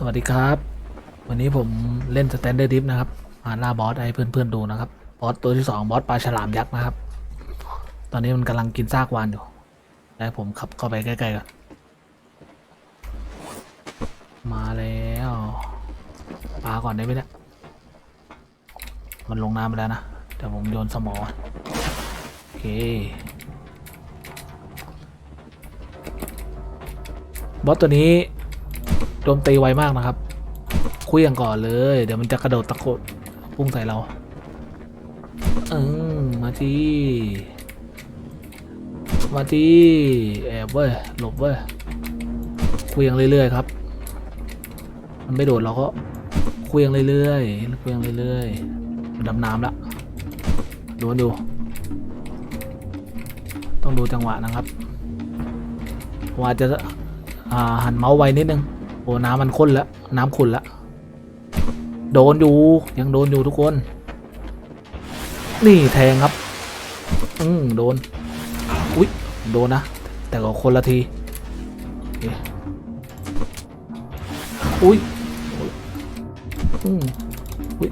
สวัสดีครับ วันนี้ผมเล่นสแตนเดอร์ดิฟนะครับมาล่าบอสให้เพื่อนๆดูนะครับบอสตัวที่สองบอสปลาฉลามยักษ์นะครับ ตอนนี้มันกำลังกินซากวานอยู่ แล้วผมขับเข้าไปใกล้ๆกันมาแล้วปลาก่อนได้ไหมเนี่ยมันลงน้ำไปแล้วนะเดี๋ยวผมโยนสมอโอเคบอสตัวนี้ โจมตีไวมากนะครับคุยอย่างก่อนเลย เดี๋ยวมันจะกระโดดตะโกนพุ่งใส่เรา เออมาที่มาที่แอบเว้ยหลบเว้ยคุยอย่างเรื่อยๆครับ มันไม่โดดเราก็คุยอย่างเรื่อยๆคุยอย่างเรื่อยๆมันดำน้ำละดูมันดู ต้องดูจังหวะนะครับว่าจะอ่าหันเมาส์ไวนิดนึง อ้น้ำมันข้นแล้ว น้ำขุ่นแล้ว โดนอยู่ ยังโดนอยู่ทุกคน นี่แทงครับ อืมโดน อุ๊ย โดนนะ แต่ก็คนละที อุ๊ยอืมอุ๊ย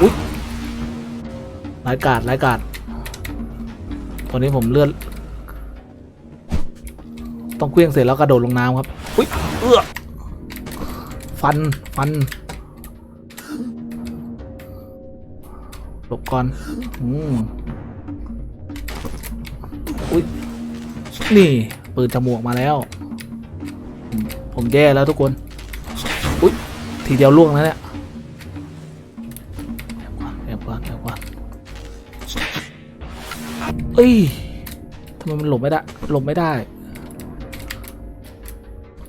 อุ๊ยรายกาดรายกาดตอนนี้ผมเลือด ต้องเคลื่องเสร็จแล้วกระโดดลงน้ำครับ อุ๊ยเอื้อฟัน ฟันหลบก่อน อืมอุ๊ยนี่ ปืนจมูกมาแล้ว ผมแย่แล้วทุกคน อุ๊ยทีเดียวล่วงแล้วเนี่ยแอบก่อนแอบก่อนแอบก่อนเอ้ยทำไมมันหลบไม่ได้ หลบไม่ได้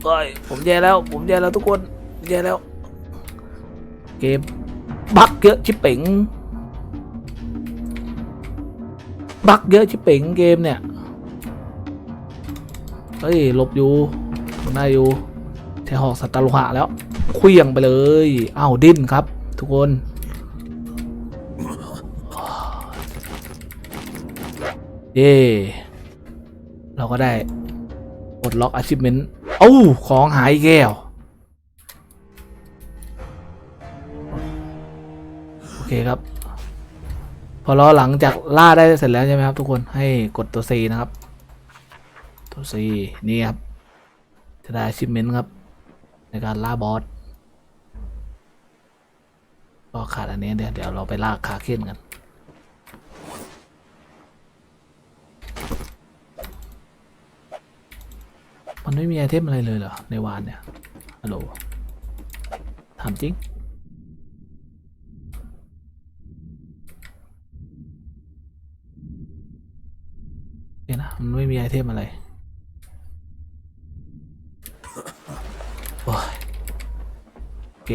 เอ้ยผมแย่แล้ว ผมแย่แล้วทุกคนแย่แล้ว เกมบักเยอะชิบเป๋งบักเยอะชิบเป๋งเกมเนี่ยเฮ้ยหลบอยู่ได้อยู่แทหอกสัตว์ตาลุหะแล้วเคลี้ยงไปเลยอ้าวดิ้นครับ ทุกคนเย่เราก็ได้ปลดล็อก achievement เโอ้ของหายแก้ว โอเคครับ พอเราหลังจากล่าได้เสร็จแล้วใช่ไหมครับทุกคนให้กดตัว C นะครับ ตัว C นี่ครับ จะได้ achievement ครับ ในการล่าบอสก็ขาดอันนี้เดี๋ยวเดี๋ยวเราไปล่าคาเคนกัน มันไม่มีไอเทมอะไรเลยเหรอ ในวานเนี่ยฮัลโหลถามจริง เดี๋ยนะ มันไม่มีไอเทมอะไรโอ้ยโอเค